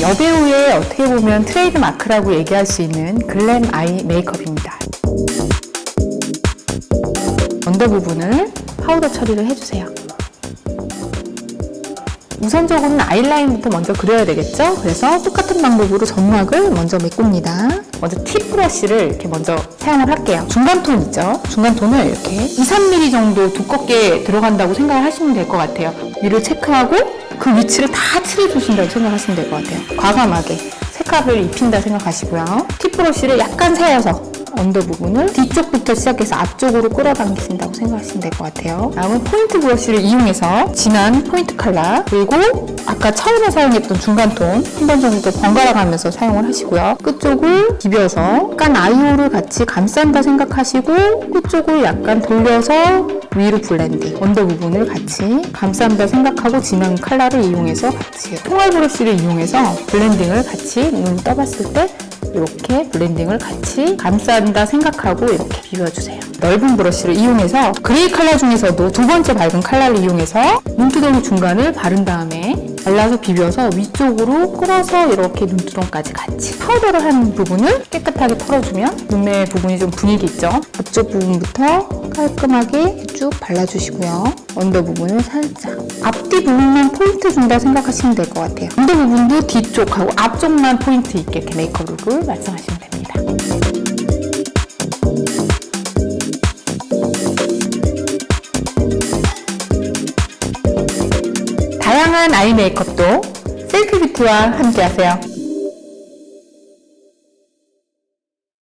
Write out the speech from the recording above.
여배우의 어떻게 보면 트레이드 마크라고 얘기할 수 있는 글램 아이 메이크업입니다. 언더 부분을 파우더 처리를 해주세요. 우선적으로는 아이라인부터 먼저 그려야 되겠죠? 그래서 똑같은 방법으로 점막을 먼저 메꿉니다. 먼저 팁 브러쉬를 이렇게 먼저 사용을 할게요. 중간 톤 있죠? 중간 톤을 이렇게 2, 3mm 정도 두껍게 들어간다고 생각을 하시면 될 것 같아요. 위를 체크하고 그 위치를 다 칠해주신다고 생각하시면 될 것 같아요. 과감하게 색깔을 입힌다 생각하시고요. 팁 브러쉬를 약간 세워서 언더 부분을 뒤쪽부터 시작해서 앞쪽으로 끌어당기신다고 생각하시면 될 것 같아요. 다음은 포인트 브러쉬를 이용해서 진한 포인트 컬러 그리고 아까 처음에 사용했던 중간톤 한 번 정도 번갈아 가면서 사용을 하시고요. 끝쪽을 비벼서 약간 아이오를 같이 감싼다 생각하시고 끝쪽을 약간 돌려서 위로 블렌딩 언더 부분을 같이 감싼다 생각하고 진한 컬러를 이용해서 같이 통알 브러쉬를 이용해서 블렌딩을 같이 눈 떠봤을 때 이렇게 블렌딩을 같이 감싼다 생각하고 이렇게 비벼주세요. 넓은 브러쉬를 이용해서 그레이 컬러 중에서도 두 번째 밝은 컬러를 이용해서 눈두덩이 중간을 바른 다음에 발라서 비벼서 위쪽으로 끌어서 이렇게 눈두덩까지 같이 파우더를 한 부분을 깨끗하게 털어주면 눈매 부분이 좀 분위기 있죠? 앞쪽 부분부터 깔끔하게 쭉 발라주시고요. 언더 부분을 살짝 앞뒤 부분만 포인트 준다 생각하시면 될 것 같아요. 언더 부분도 뒤쪽하고 앞쪽만 포인트 있게 이렇게 메이크업 룩을 완성하시면 됩니다. 다양한 아이 메이크업도 셀프 뷰티와 함께 하세요.